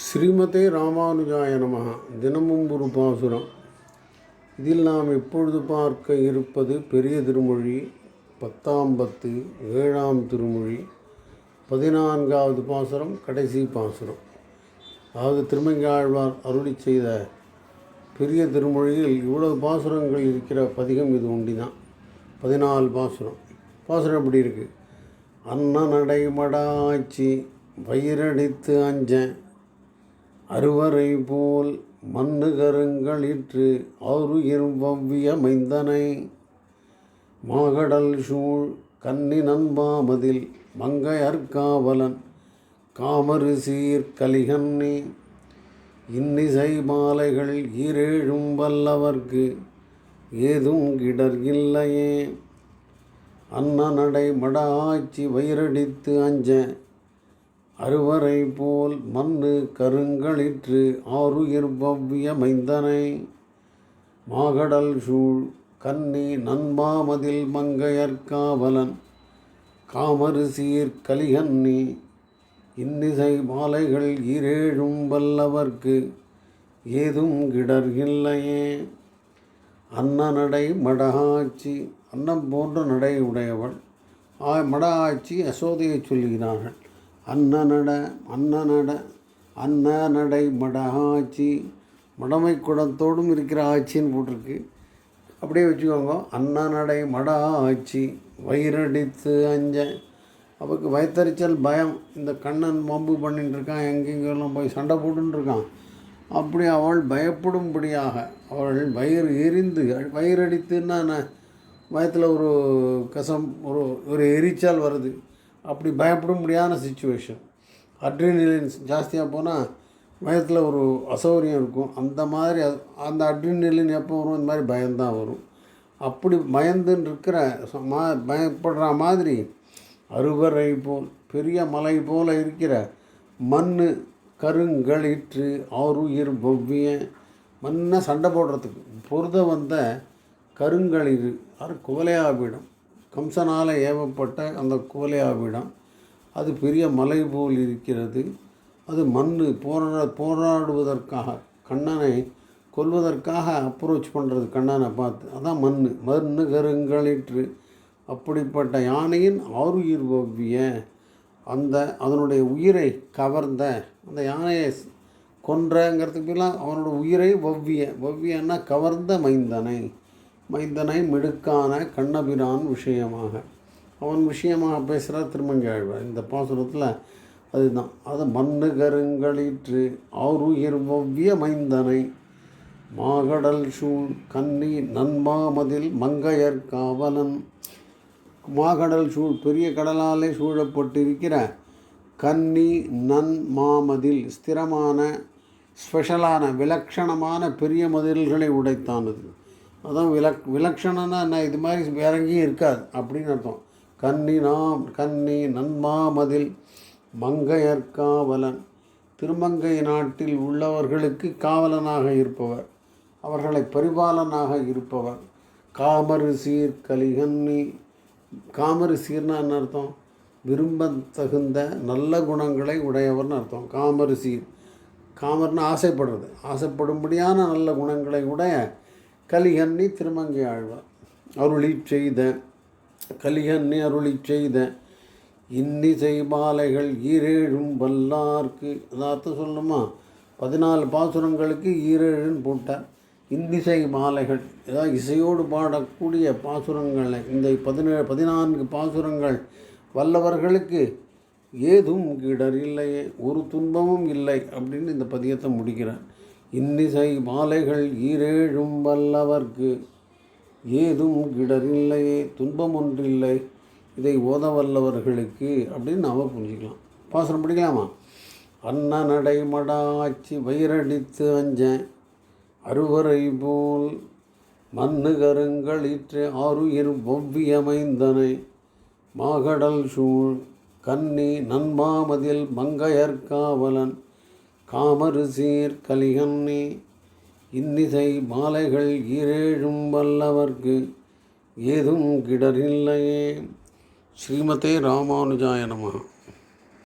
ஸ்ரீமதே ராமானுஜாய நம தினமும் ஒரு பாசுரம். இதில் நாம் இப்பொழுது பார்க்க இருப்பது பெரிய திருமொழி பத்தாம் பத்து ஏழாம் திருமொழி பதினான்காவது பாசுரம் கடைசி பாசுரம். அதாவது திருமங்காழ்வார் அருளி செய்த பெரிய திருமொழியில் இவ்வளவு பாசுரங்கள் இருக்கிற பதிகம் இது ஒண்டிதான். பதினாலு பாசுரம். பாசுரம் எப்படி இருக்குது அன்ன நடைமடாச்சி வயிறடித்து அஞ்ச அறுவரை போல் மண்ணு கருங்களிற்று ஆருயிர் மைந்தனை மாகடல் சூழ் கன்னி நண்பாமதில் மங்கையற்காவலன் காமறு சீர் கலிகன்னி இன்னிசை மாலைகள் ஈரேழும் வல்லவர்க்கு ஏதும் கிடர் இல்லையே. அன்ன நடை மட ஆட்சி வயிறடித்து அஞ்ச அறுவரை போல் மண்ணு கருங்களிற்று ஆருயிர் பவ்விய மைந்தனை மாகடல் சூழ் கன்னி நண்பாமதில் மங்கையற்காவலன் காமறு சீர் கலிகன்னி இன்னிசை மாலைகள் ஈரேழும் வல்லவர்க்கு ஏதும் கிடர் இல்லையே அன்ன நடை மடகாட்சி அன்னம் போன்ற நடை உடையவள் ஆ மட ஆட்சி யசோதையை சொல்கிறார்கள் அன்ன அன்னநட அன்ன அன்ன நடை மட ஆட்சி மடமை குடத்தோடும் இருக்கிற ஆட்சின்னு போட்டிருக்கு. அப்படியே வச்சுக்கோங்க. அன்ன நடை மட ஆட்சி வயிறடித்து அஞ்ச. அவருக்கு வயத்தறிச்சல் பயம். இந்த கண்ணன் மம்பு பண்ணிட்டு இருக்கான் எங்கெங்கெல்லாம் போய் சண்டை போட்டுன்னு இருக்கான். அப்படி அவள் பயப்படும்படியாக அவள் வயிறு எரிந்து வயிறடித்துன்னா என்ன? வயத்தில் ஒரு கசம் ஒரு ஒரு எரிச்சல் வருது. அப்படி பயப்பட முடியாத சுச்சுவேஷன் அட்ரினலின் ஜாஸ்தியாக போனால் வயத்தில் ஒரு அசௌகரியம் இருக்கும். அந்த மாதிரி அந்த அட்ரினலின் எப்போ வரும்? இந்த மாதிரி பயம்தான் வரும். அப்படி பயந்துன்னு இருக்கிற மா பயப்படுற மாதிரி அருவரை போல் பெரிய மலை போல் இருக்கிற மண் கருங்களிற்று ஆறுயிர் பவ்விய மண்ணை சண்டை போடுறதுக்கு. பொருத வந்த கருங்களிறு அது குவலையாவிடம் கம்சனால் ஏவப்பட்ட அந்த கோலையாவிடம் அது பெரிய மலை போல் இருக்கிறது. அது மண் போரா போராடுவதற்காக கண்ணனை கொல்வதற்காக அப்ரோச் பண்ணுறது கண்ணனை பார்த்து அதான் மண் மண்ணு கருங்களிற்று அப்படிப்பட்ட யானையின் ஆறுயிர் ஒவ்விய. அந்த அதனுடைய உயிரை கவர்ந்த அந்த யானையை கொன்றங்கிறதுக்கு பதிலாக அவனோட உயிரை ஒவ்விய. ஒவ்வியன்னா கவர்ந்த மைந்தனை. மைந்தனை மிடுக்கான கண்ணபிரான் விஷயமாக. அவன் விஷயமாக பேசுகிறார் திருமங்கையாழ்வார். இந்த பாசுரத்தில் அதுதான். அது மண்ணு கருங்களிற்று ஆறுயிர் ஒவ்விய மைந்தனை. மாகடல் சூழ் கன்னி நன்மாமதில் மங்கையர் காவலன். மாகடல் சூழ் பெரிய கடலாலே சூழப்பட்டிருக்கிற கன்னி நன் மாமதில் ஸ்திரமான ஸ்பெஷலான விலக்ஷணமான பெரிய மதில்களை உடைத்தானது அதான் விலக் விலக்ஷணம்னா என்ன? இது மாதிரி வேற எங்கேயும் இருக்காது. அப்படின்னு அர்த்தம். கன்னி நாம் கன்னி நன்மாமதில் மங்கையர் காவலன். திருமங்கை நாட்டில் உள்ளவர்களுக்கு காவலனாக இருப்பவர். அவர்களை பரிபாலனாக இருப்பவர். காமரு சீர் கலிகன்னி காமரு சீர்னா என்ன அர்த்தம்? விரும்பத்தகுந்த நல்ல குணங்களை உடையவர்னு அர்த்தம். காமரு சீர். காமர்னு ஆசைப்படுறது. ஆசைப்படும்படியான நல்ல குணங்களை உடைய கலிகன்னி திருமங்கை ஆழ்வார் அருளி செய்த கலிகன்னி அருளி செய்த இன்னிசை மாலைகள் ஈரேழும் வல்லார்க்கு அதார்த்தம் சொல்லணுமா? பதினாலு பாசுரங்களுக்கு ஈரேழுன்னு போட்டார். இன்னிசை மாலைகள் ஏதாவது இசையோடு பாடக்கூடிய பாசுரங்களை இந்த பதினேழு பதினான்கு பாசுரங்கள் வல்லவர்களுக்கு ஏதும் கிடர் இல்லையே ஒரு துன்பமும் இல்லை அப்படின்னு இந்த பதியத்தை முடிக்கிறார். இன்னிசை மாலைகள் ஈரேழும் வல்லவர்க்கு. ஏதும் கிடரில்லையே துன்பம் ஒன்றில்லை. இதை ஓத வல்லவர்களுக்கு அப்படின்னு நாம் புரிஞ்சுக்கலாம். பாசனம் படிக்கலாமா? அன்ன நடைமடாச்சி வயிறடித்து அஞ்சேன். அருவரை போல் மண்ணு கருங்களிற்று ஆறுயிர் ஒவ்வியமைந்தனை. மாகடல் சூழ் கன்னி நன்மாமதில் மங்கையற்காவலன் காவலன் காமரு சீர் கலிகன்னி இன்னிசை மாலைகள் ஈரேழும் வல்லவர்க்கு ஏதும் கிடரில்லையே ஸ்ரீமதே ராமானுஜாய நமகா